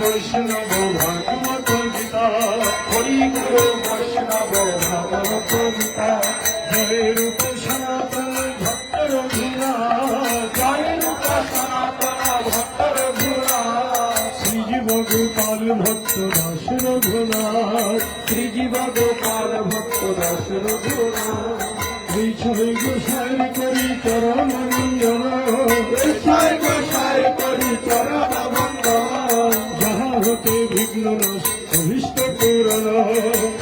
বৈষ্ণব ভাগবত গীতা হরি গুরু বৈষ্ণব ভাগবত গীতা জয় রূপ গোপাল ভক্ত দাস রঘুনাথ। শ্রীজীব গোপাল ভক্ত দাস এই ছয় গোসাই করি চরণ রঞ্জন জয় গোসাই করি চরণ বন্দন যাহা হতে বিঘ্ন নাশ, অভিষ্ট পূরণ।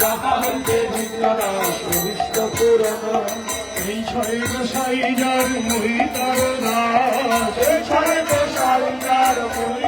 যাহা হইতে বিঘ্ননাশ প্রবিষ্ট পুরন এই ছয় গোসাই যার মহিতার গোসাই যার মরিতর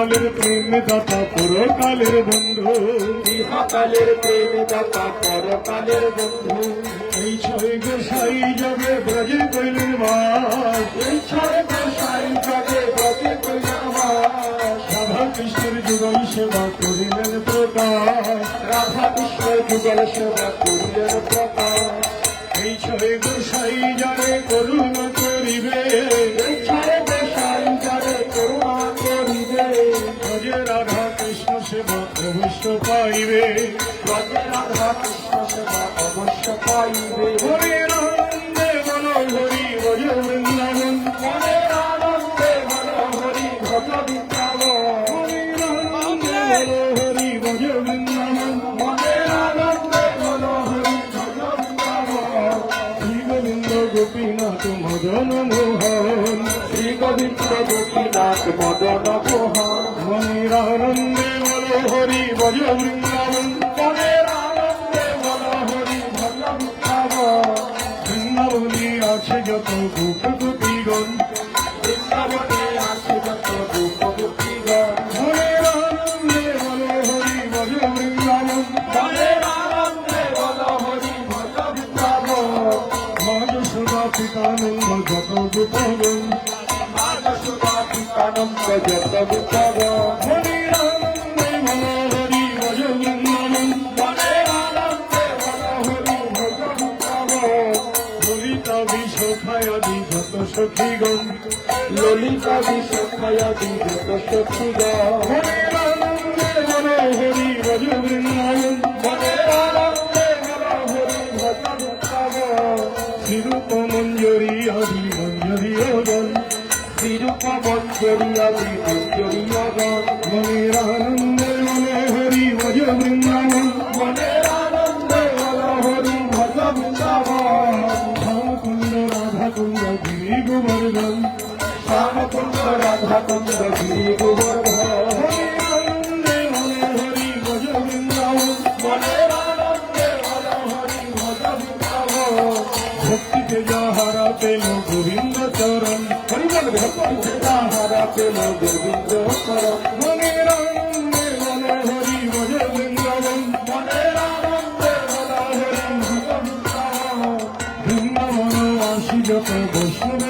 ইহকালের প্রেম দাতা পরকালের বন্ধু। ইহকালের প্রেম দাতা পরকালের বন্ধু। এই ছয় গোসাই যাবে ব্রজে কইলের বাস এই ছয় গোসাই জগে ব্রজে কৈলাস রাধা কৃষ্ণের যুগল সেবা করিলেন প্রকাশ। রাধা কৃষ্ণ যুগল সেবা করিলেন প্রকাশ। এই ছয় গোসাই যারে করুণ করিবে। পাইবে। ব্রজে রাধা কৃষ্ণ সেবা অবশ্য পাইবে মদন মোহন। শ্রী গোবিন্দ গোপীনাথ মদন মোহন। মনের আনন্দে মন হরি ব্রজ বৃন্দাবনী আছে যত গোপ গোপীগণ বৃন্দাবনে আছে যত রূপ গোপীগণ মনের আনন্দে মন হরি বৃন্দাবন মনের আনন্দে মনোহরি ভজ বৃন্দাবন। মাঝ সদা পিতানন্দ যত গোপগণ আজ সুধা পিতানন্দ যত বৃন্দাবন সখীগণ, ললিতা বিশ্বখায়াদি যত সখীগণ। মনের হরি ভজ বৃন্দাবন শিরূপ মঞ্জরি আদি মঞ্জরি অগণ বিরূপ মঞ্জরি আদি মঞ্জরি অগণ মনের আনন্দে মন হরি ব্রজ বৃন্দাবন গোবর্ধন শ্যামকুণ্ড রাধাকুণ্ড গিরি গোবর্ধন মন হরি ভজ ভক্তিতে যাহারা পেল গোবিন্দ চরণ। পেল গোবিন্দ মন হরি ভজ বৃন্দাবন। আসি যত বৈষ্ণবের অগণ বৃন্দাবনবাসী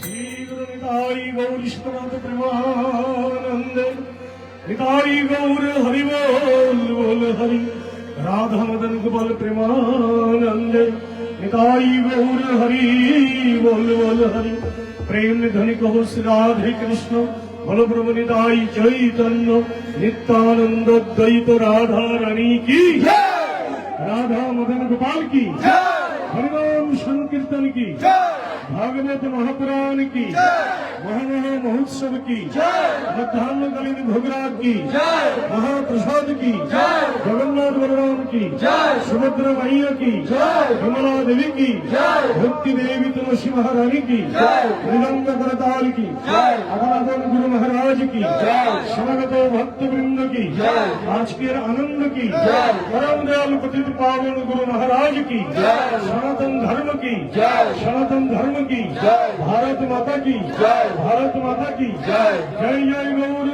श्री गुरु निताई गौर ईश्वरनाथ प्रेमानंद निताई गौर हरि बोल बोल हरि राधा मदन गोपाल प्रेमानंद निताई गौर हरि बोल बोल हरि प्रेम धनी कहो श्री राधे कृष्ण প্রভু নিতাই চৈতন্য নিত্যানন্দ দ্বৈত রাধা রানী কি রাধা মদন গোপাল কি হরিম সংকীর্তন কি ভাগবত মহাপুরাণ কি মহামহ মহোৎসব কি মধ্যাহ্নকালীন ভোগরা কি মহাপ্রসাদ কি জগন্নাথ বলরাম কি সুভদ্রা মাইয়া কি হিমলা দেবী কি ভক্তি দেবী তুলসী মহারানী কি মৃদঙ্গ করতাল কি আগমাগন গুরু মহারাজ কি সমগত ভক্তবৃন্দ আজকের আনন্দ কি? পরম দয়াল পতিত পাবন গুরু মহারাজ কি? সনাতন ধর্ম কি? সনাতন ধর্ম কি? ভারত মাতা কি? ভারত মাতা কি? জয়। জয় গৌর